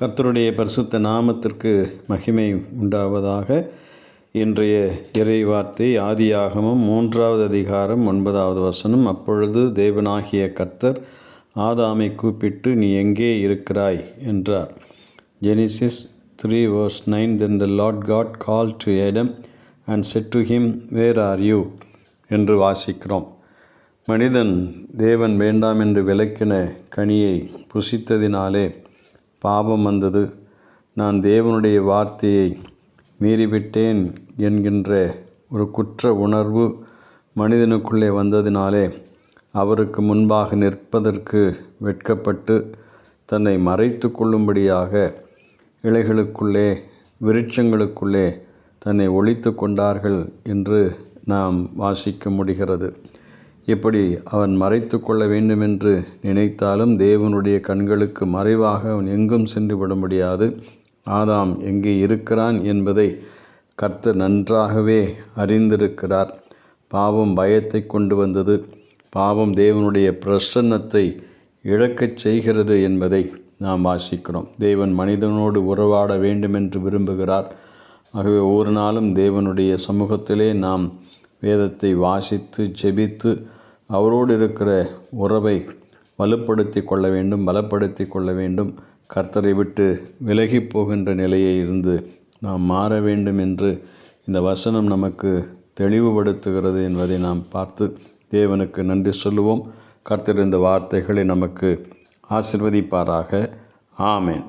கர்த்தருடைய பரிசுத்த நாமத்திற்கு மகிமை உண்டாவதாக. இன்றைய இறைவார்த்தை ஆதியாகமும் ஆதியாகமம் மூன்றாவது அதிகாரம் ஒன்பதாவது வசனம். அப்பொழுது தேவனாகிய கர்த்தர் ஆதாமை கூப்பிட்டு நீ எங்கே இருக்கிறாய்? என்றார். Genesis three verse nine then the Lord God call to Adam and said to him where are you என்று வாசிக்கிறோம். மனிதன் தேவன் வேண்டாம் என்று விளக்கின கனியை புசித்ததினாலே பாவம் வந்தது. நான் தேவனுடைய வார்த்தையை மீறிவிட்டேன் என்கின்ற ஒரு குற்ற உணர்வு மனிதனுக்குள்ளே வந்ததினாலே அவருக்கு முன்பாக நிற்பதற்கு வெட்கப்பட்டு தன்னை மறைத்து கொள்ளும்படியாக இலைகளுக்குள்ளே விருட்சங்களுக்குள்ளே தன்னை ஒழித்து கொண்டார்கள் என்று நாம் வாசிக்க முடிகிறது. இப்படி அவன் மறைத்து கொள்ள வேண்டுமென்று நினைத்தாலும் தேவனுடைய கண்களுக்கு மறைவாக அவன் எங்கும் சென்று விட முடியாது ஆதாம் எங்கே இருக்கிறான் என்பதை கர்த்தர் நன்றாகவே அறிந்திருக்கிறார். பாவம் பயத்தை கொண்டு வந்தது. பாவம் தேவனுடைய பிரசன்னத்தை இழக்கச் செய்கிறது என்பதை நாம் வாசிக்கிறோம். தேவன் மனிதனோடு உறவாட வேண்டுமென்று விரும்புகிறார். ஆகவே ஒவ்வொரு நாளும் தேவனுடைய சமூகத்திலே நாம் வேதத்தை வாசித்து ஜெபித்து அவரோடு இருக்கிற உறவை வலுப்படுத்தி கொள்ள வேண்டும் பலப்படுத்தி கொள்ள வேண்டும். கர்த்தரை விட்டு விலகி போகின்ற நிலையை இருந்து நாம் மாற வேண்டும் என்று இந்த வசனம் நமக்கு தெளிவுபடுத்துகிறது என்பதை நாம் பார்த்து தேவனுக்கு நன்றி சொல்லுவோம். கர்த்தர் இந்த வார்த்தைகளை நமக்கு ஆசிர்வதிப்பாராக. ஆமேன்.